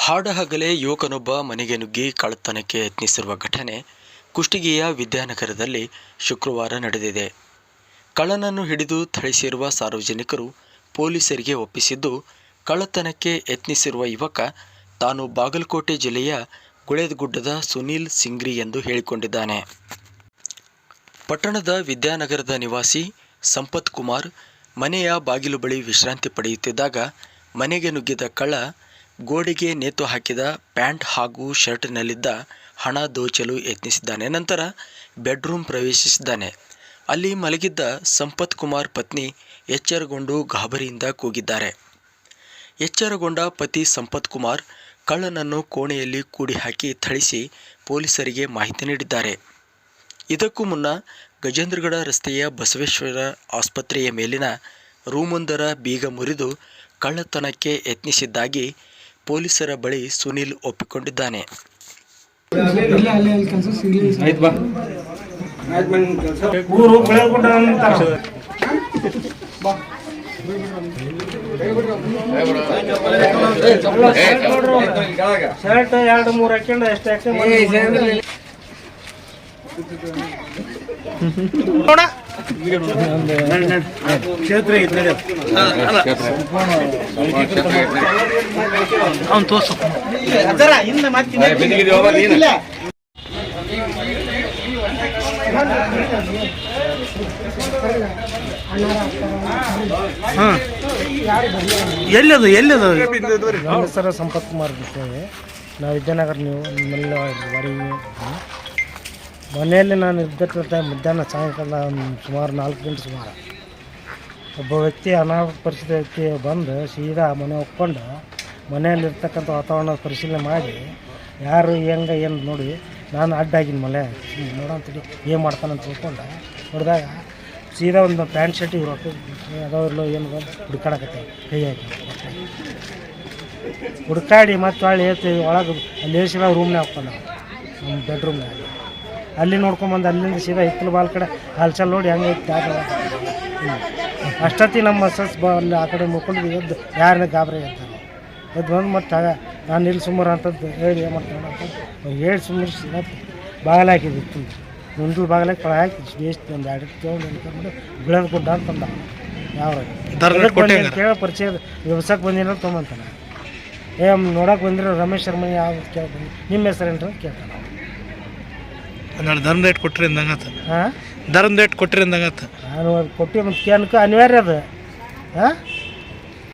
ಹಾಡಹಗಲೇ ಯುವಕನೊಬ್ಬ ಮನೆಗೆ ನುಗ್ಗಿ ಕಳ್ಳತನಕ್ಕೆ ಯತ್ನಿಸಿರುವ ಘಟನೆ ಕುಷ್ಟಗಿಯ ವಿದ್ಯಾನಗರದಲ್ಲಿ ಶುಕ್ರವಾರ ನಡೆದಿದೆ. ಕಳ್ಳನನ್ನು ಹಿಡಿದು ಥಳಿಸಿರುವ ಸಾರ್ವಜನಿಕರು ಪೊಲೀಸರಿಗೆ ಒಪ್ಪಿಸಿದ್ದು, ಕಳ್ಳತನಕ್ಕೆ ಯತ್ನಿಸಿರುವ ಯುವಕ ತಾನು ಬಾಗಲಕೋಟೆ ಜಿಲ್ಲೆಯ ಗುಳೇದಗುಡ್ಡದ ಸುನೀಲ್ ಸಿಂಗ್ರಿ ಎಂದು ಹೇಳಿಕೊಂಡಿದ್ದಾನೆ. ಪಟ್ಟಣದ ವಿದ್ಯಾನಗರದ ನಿವಾಸಿ ಸಂಪತ್ ಕುಮಾರ್ ಮನೆಯ ಬಾಗಿಲು ಬಳಿ ವಿಶ್ರಾಂತಿ ಪಡೆಯುತ್ತಿದ್ದಾಗ ಮನೆಗೆ ನುಗ್ಗಿದ ಕಳ್ಳ ಗೋಡೆಗೆ ನೇತು ಹಾಕಿದ ಪ್ಯಾಂಟ್ ಹಾಗೂ ಶರ್ಟ್ನಲ್ಲಿದ್ದ ಹಣ ದೋಚಲು ಯತ್ನಿಸಿದ್ದಾನೆ. ನಂತರ ಬೆಡ್ರೂಮ್ ಪ್ರವೇಶಿಸಿದ್ದಾನೆ. ಅಲ್ಲಿ ಮಲಗಿದ್ದ ಸಂಪತ್ ಕುಮಾರ್ ಪತ್ನಿ ಎಚ್ಚರಗೊಂಡು ಗಾಬರಿಯಿಂದ ಕೂಗಿದ್ದಾರೆ. ಎಚ್ಚರಗೊಂಡ ಪತಿ ಸಂಪತ್ ಕುಮಾರ್ ಕಳ್ಳನನ್ನು ಕೋಣೆಯಲ್ಲಿ ಕೂಡಿ ಹಾಕಿ ಥಳಿಸಿ ಪೊಲೀಸರಿಗೆ ಮಾಹಿತಿ ನೀಡಿದ್ದಾರೆ. ಇದಕ್ಕೂ ಮುನ್ನ ಗಜೇಂದ್ರಗಡ ರಸ್ತೆಯ ಬಸವೇಶ್ವರ ಆಸ್ಪತ್ರೆಯ ಮೇಲಿನ ರೂಮೊಂದರ ಬೀಗ ಮುರಿದು ಕಳ್ಳತನಕ್ಕೆ ಯತ್ನಿಸಿದ್ದಾಗಿ ಪೊಲೀಸರ ಬಳಿ ಸುನೀಲ್ ಒಪ್ಪಿಕೊಂಡಿದ್ದಾನೆ. ಶರ್ಟ್ ಎರಡು ಮೂರು ಎಷ್ಟು ನೋಡ ಕ್ಷೇತ್ರ ಐತೆ ಅವ್ನು ತೋರ್ಸು. ಹಾಂ. ಎಲ್ಲದು ಎಲ್ಲದು? ನಮ್ಮ ಹೆಸರು ಸಂಪತ್ ಕುಮಾರ್ ಬಿಟ್ಟೇವೆ ನಾವು ವಿದ್ಯಾನಗರ ನೀವು ನಿಮ್ಮೆಲ್ಲ ಮನೆಯಲ್ಲಿ ನಾನು ಇದ್ದ ಟೈಮ್ ಮಧ್ಯಾಹ್ನ ಸಾಯಂಕಾಲ ಸುಮಾರು ನಾಲ್ಕು ಗಂಟೆ ಸುಮಾರು. ಒಬ್ಬ ವ್ಯಕ್ತಿ ಅನಾಹುತ ಪರಿಸ್ಥಿತಿ ವ್ಯಕ್ತಿ ಬಂದು ಸೀದಾ ಮನೆ ಒಪ್ಕೊಂಡು ಮನೆಯಲ್ಲಿರ್ತಕ್ಕಂಥ ವಾತಾವರಣ ಪರಿಶೀಲನೆ ಮಾಡಿ, ಯಾರು ಹೆಂಗೆ ಏನು ನೋಡಿ ನಾನು ಅಡ್ಡಾಗಿನ ಮಲೆ ನೋಡೋಂಥೇಳಿ ಏನು ಮಾಡ್ತಾನಂತ ತಿಳ್ಕೊಂಡು, ನೋಡಿದಾಗ ಸೀದಾ ಒಂದು ಪ್ಯಾಂಟ್ ಶರ್ಟ್ ಇವ್ರು ಅದಾವಿರ್ಲೋ ಏನು ಹುಡುಕಾಡಕತ್ತೆ, ಕೈ ಹಾಕಿ ಹುಡುಕಾಡಿ ಮತ್ತೆ ಹೊಳ್ಳಿ ಏತಿ ಒಳಗೆ ಅಲ್ಲಿ ಏಸಿದ ರೂಮ್ನೇ ಹಾಕ್ಕೊಂಡ ನಮ್ಮ ಬೆಡ್ರೂಮ್ನಾಗ ಅಲ್ಲಿ ನೋಡ್ಕೊಂಬಂದು ಅಲ್ಲಿಂದ ಸೀದಾ ಹಿತ್ತಲು ಬಾಲ್ ಕಡೆ ಹಲ್ಚಲ್ ನೋಡಿ ಹಂಗೆ ಹ್ಞೂ ಅಷ್ಟೊತ್ತಿ ನಮ್ಮ ಸಸ್ ಬಾ ಅಲ್ಲಿ ಆ ಕಡೆ ಮುಕ್ಕೊಂಡು ಎದ್ದು ಯಾರನ್ನ ಗಾಬರಿ ಇರ್ತಾರೆ ಎದ್ದು ಬಂದು ಮತ್ತೆ ನಾನು ಇಲ್ಲಿ ಸುಮಾರು ಅಂತದ್ದು ಹೇಳಿ ಏನು ಮಾಡ್ತಾನೆ ಅಂತ ಹೇಳಿ ಸುಮಾರು ಮತ್ತೆ ಬಾಗಿಲ ಹಾಕಿದಿತ್ತು ಮುಂದೆ ಬಾಗಿಲಾಗಿ ಕೊಳ ಹಾಕಿ ಎಷ್ಟು ಒಂದು ಎರಡು ತೊಗೊಂಡು ಅಂತಂದ್ಬಿಟ್ಟು ಬಿಳದ ಗುಡ್ಡ ಅಂತಂದ. ಯಾವ ಕೇಳ ಪರಿಚಯ ವ್ಯವಸಾಯಕ್ಕೆ ಬಂದಿನ ತೊಗೊಂಬಂತಾನೆ. ಏ ನೋಡಕ್ಕೆ ಬಂದಿರೋ ರಮೇಶ್ ಶರ್ಮ ಯಾವ ಕೇಳಿ ನಿಮ್ಮ ಹೆಸರು ಅಂತ ಕೇಳ್ತಾನೆ ಹನ್ನೆರಡು ಧರ್ಮ ರೇಟ್ ಕೊಟ್ಟರೆ ಅಂದಂಗತ್ತ ಹಾಂ? ಧರ್ಮ ರೇಟ್ ಕೊಟ್ಟರೆ ಅಂದಂಗತ್ತ ನಾನು ಅದು ಕೊಟ್ಟು ಮತ್ತು ಕೇಳಕ್ಕೆ ಅನಿವಾರ್ಯ ಅದು. ಹಾಂ?